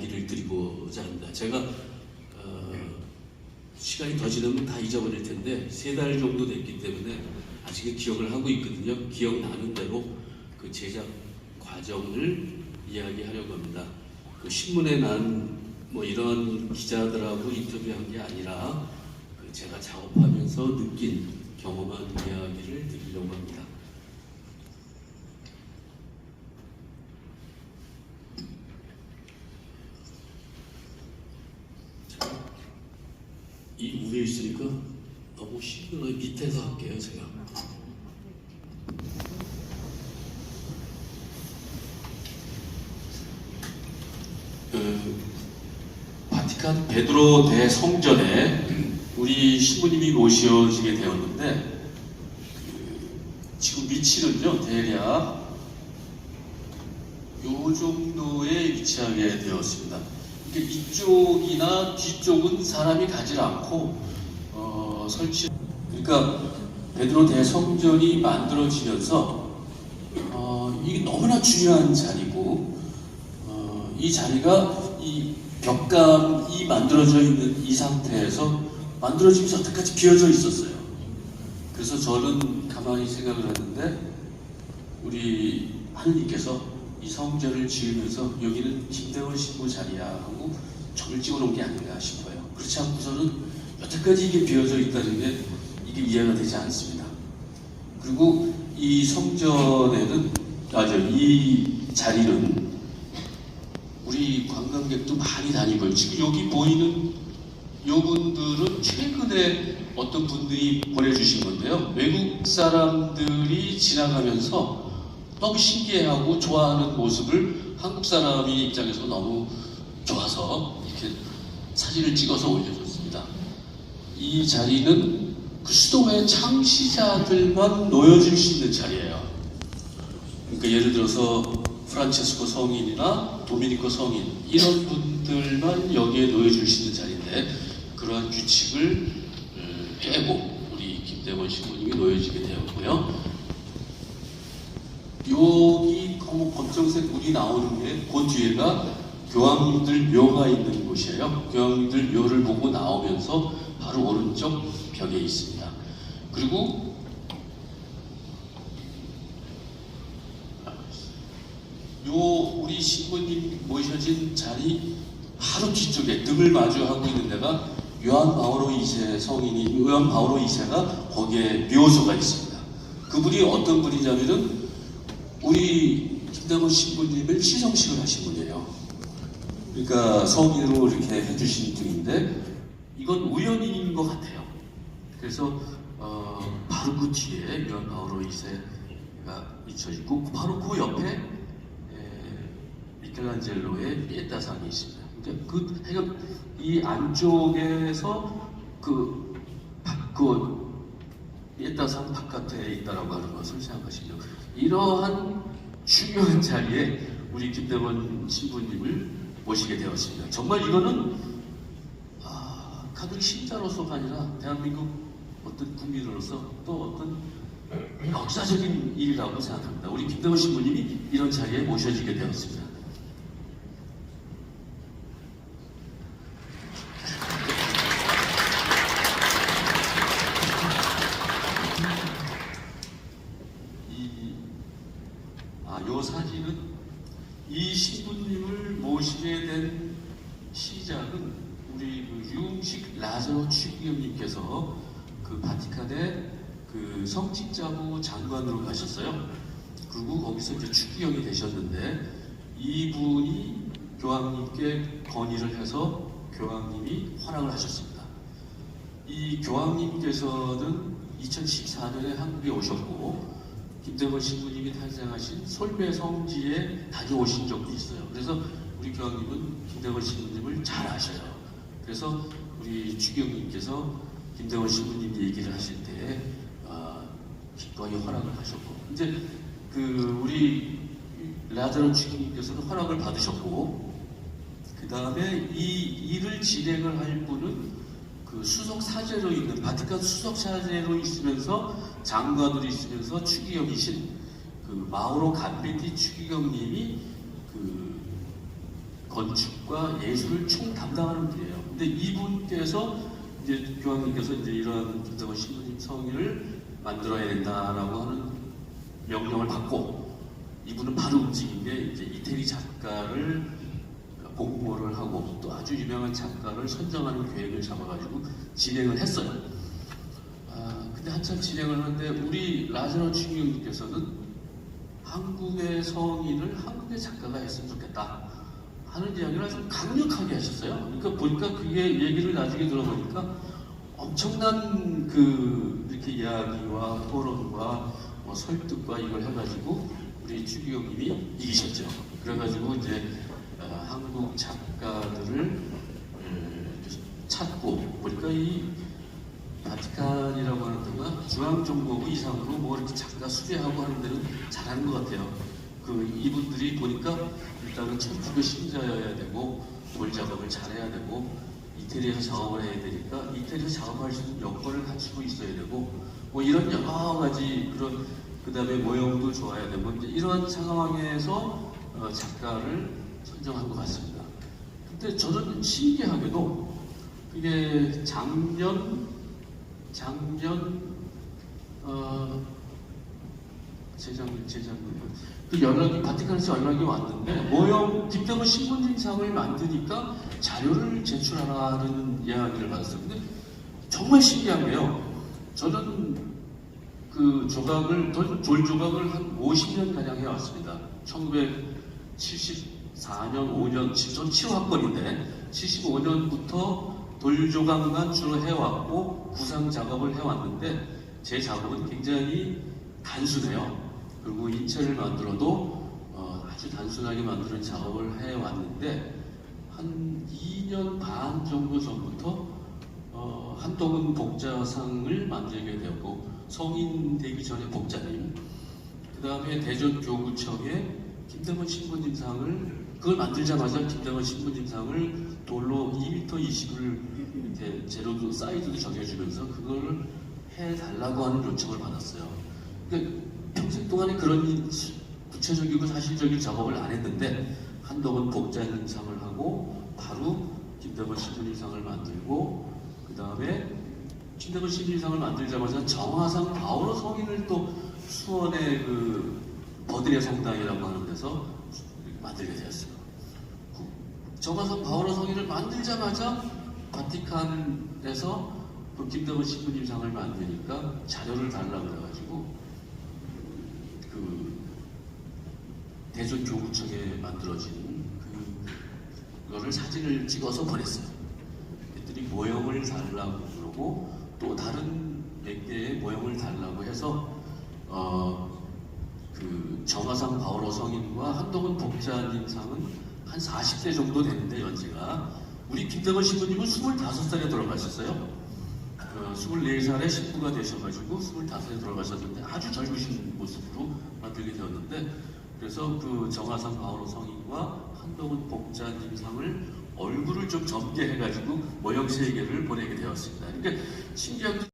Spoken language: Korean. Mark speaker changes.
Speaker 1: 이야기를 드리고자 합니다. 제가 어, 시간이 더 지나면 다 잊어버릴 텐데 세 달 정도 됐기 때문에 아직 기억을 하고 있거든요. 기억나는 대로 그 제작 과정을 이야기하려고 합니다. 그 신문에 난 뭐 이런 기자들하고 인터뷰한 게 아니라 그 제가 작업하면서 느낀 경험한 이야기를 드리려고 합니다. 자, 이 위에 있으니까 너무 힘들어요. 밑에서 할게요, 제가. 그 바티칸 베드로 대성전에 우리 신부님이 모셔지게 되었는데 그 지금 위치는요 대략 요 정도에 위치하게 되었습니다. 이쪽이나 뒤쪽은 사람이 가지 않고 어, 설치. 그러니까 베드로 대성전이 만들어지면서 어, 이게 너무나 중요한 자리고 어, 이 자리가 이 벽감이 만들어져 있는 이 상태에서 만들어지면서 여태까지 비어져 있었어요. 그래서 저는 가만히 생각을 했는데 우리 하느님께서 이 성전을 지으면서 여기는 김대원 신부 자리야 하고 점을 찍어놓은 게 아닌가 싶어요. 그렇지 않고서는 여태까지 이게 비어져 있다는 게 이게 이해가 되지 않습니다. 그리고 이 성전에는 아저 이 자리는 우리 관광객도 많이 다니고요. 지금 여기 보이는 요분들은 최근에 어떤 분들이 보내주신 건데요. 외국 사람들이 지나가면서 너무 신기해하고 좋아하는 모습을 한국 사람이 입장에서 너무 좋아서 이렇게 사진을 찍어서 올려줬습니다. 이 자리는 그 수도의 창시자들만 놓여줄 수 있는 자리예요. 그러니까 예를 들어서 프란체스코 성인이나 도미니코 성인 이런 분들만 여기에 놓여줄 수 있는 자리인데 그러한 규칙을 음, 깨고 우리 김대원 신부님이 놓여지게 되었고요. 여기 검- 검정색 물이 나오는 게 그 뒤에가 교황님들 묘가 있는 곳이에요. 교황님들 묘를 보고 나오면서 바로 오른쪽 벽에 있습니다. 그리고 요 우리 신부님 모셔진 자리 바로 뒤쪽에 등을 마주하고 있는 데가 요한 바오로 2세 성인이 요한 바오로 2세가 거기에 묘소가 있습니다. 그분이 어떤 분이냐면은 우리 김대건 신부님을 시성식을 하신 분이에요. 그러니까 성인으로 이렇게 해주신 분인데 이건 우연인 것 같아요. 그래서 어, 바로 그 뒤에 요한 바오로 2세가 잊혀 있고 바로 그 옆에 에, 미켈란젤로의 피에타상이 있습니다. 그러니까 그 해가 이 안쪽에서 그, 바- 그 피에타상 바깥에 있다라고 하는 것을 생각하시죠. 이러한 중요한 자리에 우리 김대원 신부님을 모시게 되었습니다. 정말 이거는 아, 가톨릭 신자로서가 아니라 대한민국 어떤 국민으로서 또 어떤 역사적인 일이라고 생각합니다. 우리 김대원 신부님이 이런 자리에 모셔지게 되었습니다. 이, 아, 요 사진은 이 신부님을 모시게 된 시작은 우리 그 유흥식 라자로 추기경님께서 그 바티칸에 그 성직자부 장관으로 가셨어요. 그리고 거기서 이제 추기경이 되셨는데 이분이 교황님께 건의를 해서 교황님이 허락을 하셨습니다. 이 교황님께서는 2014년에 한국에 오셨고 김대건 신부님이 탄생하신 솔메 성지에 다녀오신 적도 있어요. 그래서 우리 교황님은 김대건 신부님을 잘 아셔요. 그래서 우리 주경님께서 김대건 신부님 얘기를 하실 때 아, 기꺼이 허락을 하셨고 이제 그 우리 라자로 주경님께서는 허락을 받으셨고 그 다음에 이 일을 진행을 할 분은 그 수석 사제로 있는 바티칸 수석 사제로 있으면서 장관으로 있으면서 추기경이신 그 마우로 간베티 추기경님이 그 건축과 예술을 총 담당하는 분이에요. 근데 이분께서 이제 교황님께서 이제 이러한 김정은 신부님 성의를 만들어야 된다라고 하는 명령을 받고 이분은 바로 움직인 게 이제 이태리 작가를 공모를 하고 또 아주 유명한 작가를 선정하는 계획을 잡아가지고 진행을 했어요. 아, 근데 한참 진행을 하는데 우리 라자로 충경님께서는 한국의 성인을 한국의 작가가 했으면 좋겠다 하는 이야기를 아주 강력하게 하셨어요. 그러니까 보니까 그게 얘기를 나중에 들어보니까 엄청난 그 이렇게 이야기와 토론과 뭐 설득과 이걸 해가지고 우리 추기경님이 이기셨죠. 그래가지고 이제 어, 한국 작가들을 음, 찾고 보니까 이 바티칸이라고 하는 데가 중앙정보부 이상으로 뭐 이렇게 작가 수배하고 하는 데는 잘하는 것 같아요. 그 이분들이 보니까 일단은 천주교 신자여야 되고 돌 작업을 잘해야 되고 이태리에서 작업을 해야 되니까 이태리에서 작업할 수 있는 여건을 갖추고 있어야 되고 뭐 이런 여러 가지 그런 그 다음에 모형도 좋아야 되고 이제 이런 상황에서 어, 작가를 선정한 것 같습니다. 근데 저는 신기하게도 이게 작년 작년 어 재작년 재작년 그 연락이 바티칸에서 연락이 왔는데 모형 김태훈 신분증상을 만드니까 자료를 제출하라는 이야기를 받았어요. 근데 정말 신기한 게요. 저는 그 조각을 돌, 돌 조각을 한 50년 가량 해왔습니다. 1974년, 5년, 저는 7학번인데 75년부터 돌 조각만 주로 해왔고 구상 작업을 해왔는데 제 작업은 굉장히 단순해요. 그리고 인체를 만들어도 어, 아주 단순하게 만드는 작업을 해왔는데 한 2년 반 정도 전부터 어, 한동훈 복자상을 만들게 되었고 성인 되기 전에 복자님 그 다음에 대전 교구청에 김대건 신부님상을 그걸 만들자마자 김대건 신부님상을 돌로 2m 20을 이렇게 제로도 사이즈도 정해주면서 그거를 해달라고 하는 요청을 받았어요. 그러니까 동안에 그런 이- 구체적이고 사실적인 작업을 안 했는데 한동훈 복자님상을 하고 바로 김대건 신부님상을 만들고 그 다음에 김대건 신부님상을 만들자마자 정화상 바오로 성인을 또 수원의 그 버들의 성당이라고 하는 데서 만들게 되었어요. 정화상 바오로 성인을 만들자마자 바티칸에서 그 김대건 신부님상을 만드니까 자료를 달라고 그래가지고 그 대전 교구청에 만들어진 그 그거를 사진을 찍어서 보냈어요. 그랬더니 모형을 달라고 그러고 또 다른 몇 개의 모형을 달라고 해서 어 그 정화상 바오로 성인과 한동훈 복자님 상은 한 40대 정도 되는데 연세가 우리 김대건 신부님은 25살에 돌아가셨어요. 어, 24살에 신부가 되셔가지고 25살에 돌아가셨는데 아주 젊으신 모습으로 만들게 되었는데 그래서 그 정화상 바오로 성인과 한동훈 복자님 상을 얼굴을 좀 젊게 해가지고 모형 세 개를 보내게 되었습니다. 그러니까 신기한 게